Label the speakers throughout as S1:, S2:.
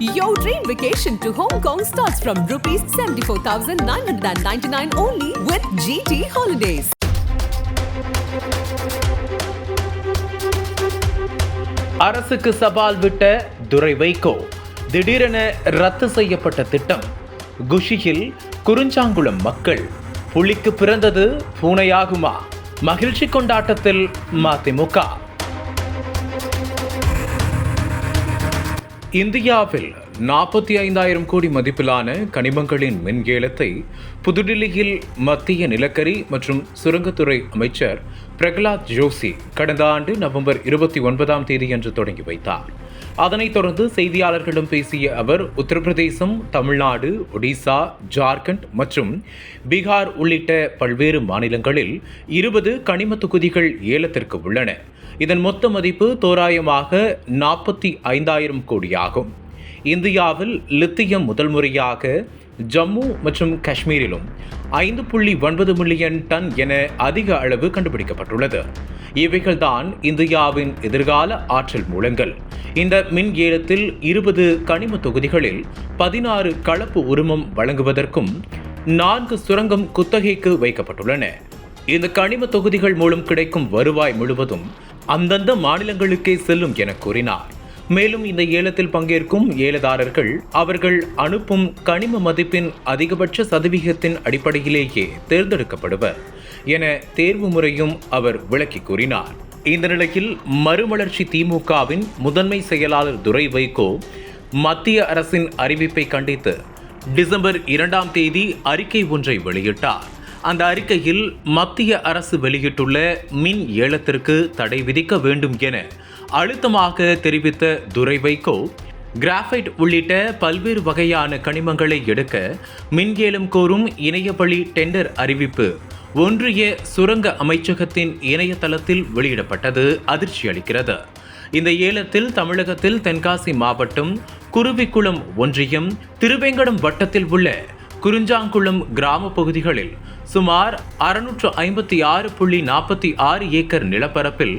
S1: Your dream vacation to Hong Kong starts from rupees 74,999 only with GT Holidays.
S2: அரசுக்கு சவால் விட்ட துரை வைகோ திடீரென ரத்து செய்யப்பட்ட திட்டம். குஷியில் குறிஞ்சாங்குளம் மக்கள். புலிக்கு பிறந்தது பூனையாகுமா? மகிழ்ச்சி கொண்டாட்டத்தில் மதிமுக. இந்தியாவில் நாற்பத்தி ஐந்தாயிரம் கோடி மதிப்பிலான கனிமங்களின் மின் ஏலத்தை புதுடில்லியில் மத்திய நிலக்கரி மற்றும் சுரங்கத்துறை அமைச்சர் பிரகலாத் ஜோஷி கடந்த ஆண்டு நவம்பர் இருபத்தி ஒன்பதாம் தேதியன்று தொடங்கி வைத்தார். அதனைத் தொடர்ந்து செய்தியாளர்களிடம் பேசிய அவர் உத்தரப்பிரதேசம் தமிழ்நாடு ஒடிசா ஜார்க்கண்ட் மற்றும் பீகார் உள்ளிட்ட பல்வேறு மாநிலங்களில் இருபது கனிம தொகுதிகள் ஏலத்திற்கு உள்ளன. இதன் மொத்த மதிப்பு தோராயமாக நாற்பத்தி ஐந்தாயிரம் கோடியாகும். இந்தியாவில் லித்தியம் முதல் முறையாக ஜம்மு மற்றும் காஷ்மீரிலும் ஐந்து புள்ளி ஒன்பது மில்லியன் டன் என அதிக அளவு கண்டுபிடிக்கப்பட்டுள்ளது. இவைகள்தான் இந்தியாவின் எதிர்கால ஆற்றல் மூலங்கள். இந்த மின் ஏலத்தில் இருபது கனிம தொகுதிகளில் பதினாறு கலப்பு உரிமம் வழங்குவதற்கும் நான்கு சுரங்கம் குத்தகைக்கு வைக்கப்பட்டுள்ளன. இந்த கனிம தொகுதிகள் மூலம் கிடைக்கும் வருவாய் முழுவதும் அந்தந்த மாநிலங்களுக்கே செல்லும் என கூறினார். மேலும் இந்த ஏலத்தில் பங்கேற்கும் ஏலதாரர்கள் அவர்கள் அனுப்பும் கனிம மதிப்பின் அதிகபட்ச சதவிகிதத்தின் அடிப்படையிலேயே தேர்ந்தெடுக்கப்படுவர் என தேர்வு முறையும் அவர் விளக்கி கூறினார். இந்த நிலையில் மறுமலர்ச்சி திமுகவின் முதன்மை செயலாளர் துரை வைகோ மத்திய அரசின் அறிவிப்பை கண்டித்து டிசம்பர் இரண்டாம் தேதி அறிக்கை ஒன்றை வெளியிட்டார். அந்த அறிக்கையில் மத்திய அரசு வெளியிட்டுள்ள மின் ஏலத்திற்கு தடை விதிக்க வேண்டும் என அழுத்தமாக தெரிவித்த துரை வைகோ கிராஃபைட் உள்ளிட்ட பல்வேறு வகையான கனிமங்களை எடுக்க மின் ஏலம் கோரும் இணையவழி டெண்டர் அறிவிப்பு ஒன்றிய சுரங்க அமைச்சகத்தின் இணையதளத்தில் வெளியிடப்பட்டது அதிர்ச்சி அளிக்கிறது. இந்த ஏலத்தில் தமிழகத்தில் தென்காசி மாவட்டம் குருவிக்குளம் ஒன்றியம் திருவேங்கடம் வட்டத்தில் உள்ள குறிஞ்சாங்குளம் கிராம பகுதிகளில் சுமார் அறுநூற்று ஐம்பத்தி ஆறு புள்ளி நாற்பத்தி ஆறு ஏக்கர் நிலப்பரப்பில்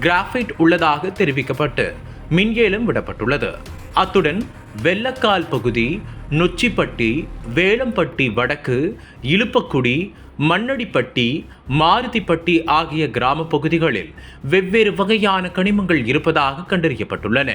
S2: கிராஃபைட் உள்ளதாக தெரிவிக்கப்பட்டு மின்ஏலம் விடப்பட்டுள்ளது. அத்துடன் வெள்ளக்கால் பகுதி நொச்சிப்பட்டி வேளம்பட்டி வடக்கு இழுப்பக்குடி மண்ணடிப்பட்டி மாருதிப்பட்டி ஆகிய கிராம பகுதிகளில் வெவ்வேறு வகையான கனிமங்கள் இருப்பதாக கண்டறியப்பட்டுள்ளன.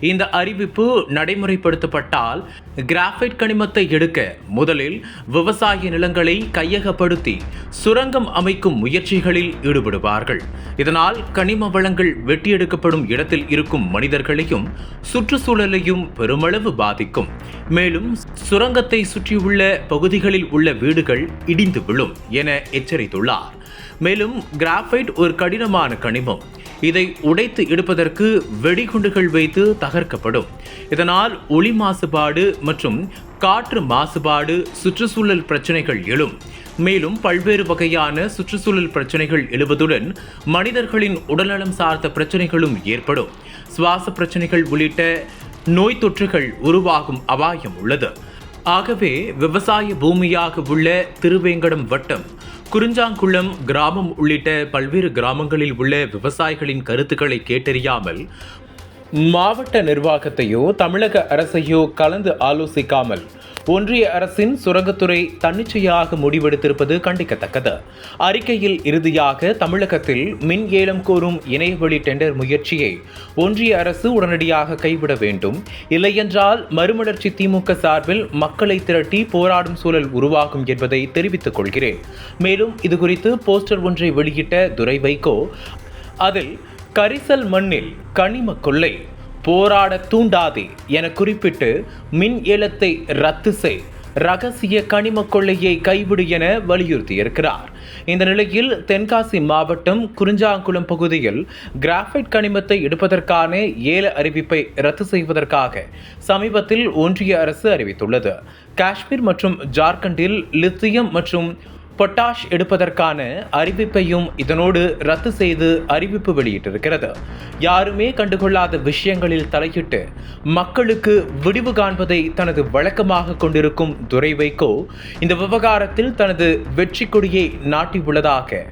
S2: இந்த அறிவிப்பு நடைமுறைப்படுத்தப்பட்டால் கிராஃபைட் கனிமத்தை எடுக்க முதலில் விவசாய நிலங்களை கையகப்படுத்தி சுரங்கம் அமைக்கும் முயற்சிகளில் ஈடுபடுவார்கள். இதனால் கனிம வளங்கள் வெட்டியெடுக்கப்படும் இடத்தில் இருக்கும் மனிதர்களையும் சுற்றுச்சூழலையும் பெருமளவு பாதிக்கும். மேலும் சுரங்கத்தை சுற்றியுள்ள பகுதிகளில் உள்ள வீடுகள் இடிந்து விழும் என எச்சரித்துள்ளார். மேலும் கிராஃபைட் ஒரு கடினமான கனிமம். இதை உடைத்து எடுப்பதற்கு வெடிகுண்டுகள் வைத்து தகர்க்கப்படும். இதனால் ஒளி மாசுபாடு மற்றும் காற்று மாசுபாடு சுற்றுச்சூழல் பிரச்சனைகள் எழும். மேலும் பல்வேறு வகையான சுற்றுச்சூழல் பிரச்சனைகள் எழுவதுடன் மனிதர்களின் உடல்நலம் சார்ந்த பிரச்சனைகளும் ஏற்படும். சுவாச பிரச்சனைகள் உள்ளிட்ட நோய் தொற்றுகள் உருவாகும் அபாயம் உள்ளது. ஆகவே விவசாய பூமியாக உள்ள திருவேங்கடம் வட்டம் குறிஞ்சாங்குளம் கிராமம் உள்ளிட்ட பல்வேறு கிராமங்களில் உள்ள விவசாயிகளின் கருத்துக்களை கேட்டறியாமல் மாவட்ட நிர்வாகத்தையோ தமிழக அரசையோ கலந்து ஆலோசிக்காமல் ஒன்றிய அரசின் சுரங்கத்துறை தன்னிச்சையாக முடிவெடுத்திருப்பது கண்டிக்கத்தக்கது. அறிக்கையில் இறுதியாக தமிழகத்தில் மின் ஏலம் கோரும் இணையவழி டெண்டர் முயற்சியை ஒன்றிய அரசு உடனடியாக கைவிட வேண்டும். இல்லையென்றால் மறுமலர்ச்சி திமுக சார்பில் மக்களை திரட்டி போராடும் சூழல் உருவாகும் என்பதை தெரிவித்துக் கொள்கிறேன். மேலும் இதுகுறித்து போஸ்டர் ஒன்றை வெளியிட்ட துரை வைகோ அதில் கரிசல் மண்ணில் கனிம கொள்ளை போராட தூண்டாதே என குறிப்பிட்டு மின் ஏலத்தை ரத்து செய் ரகசிய கனிம கொள்ளையை கைவிடு என வலியுறுத்தியிருக்கிறார். இந்த நிலையில் தென்காசி மாவட்டம் குறிஞ்சாங்குளம் பகுதியில் கிராஃபைட் கனிமத்தை எடுப்பதற்கான ஏல அறிவிப்பை ரத்து செய்வதற்காக சமீபத்தில் ஒன்றிய அரசு அறிவித்துள்ளது. காஷ்மீர் மற்றும் ஜார்க்கண்டில் லித்தியம் மற்றும் பொட்டாஷ் எடுப்பதற்கான அறிவிப்பையும் இதனோடு ரத்து செய்து அறிவிப்பு வெளியிட்டிருக்கிறது. யாருமே கண்டுகொள்ளாத விஷயங்களில் தலையிட்டு மக்களுக்கு விடிவு காண்பதை தனது வழக்கமாக கொண்டிருக்கும் துரை வைகோ இந்த விவகாரத்தில் தனது வெற்றி கொடியை நாட்டியுள்ளதாக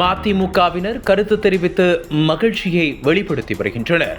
S2: மதிமுகவினர் கருத்து தெரிவித்து மகிழ்ச்சியை வெளிப்படுத்தி வருகின்றனர்.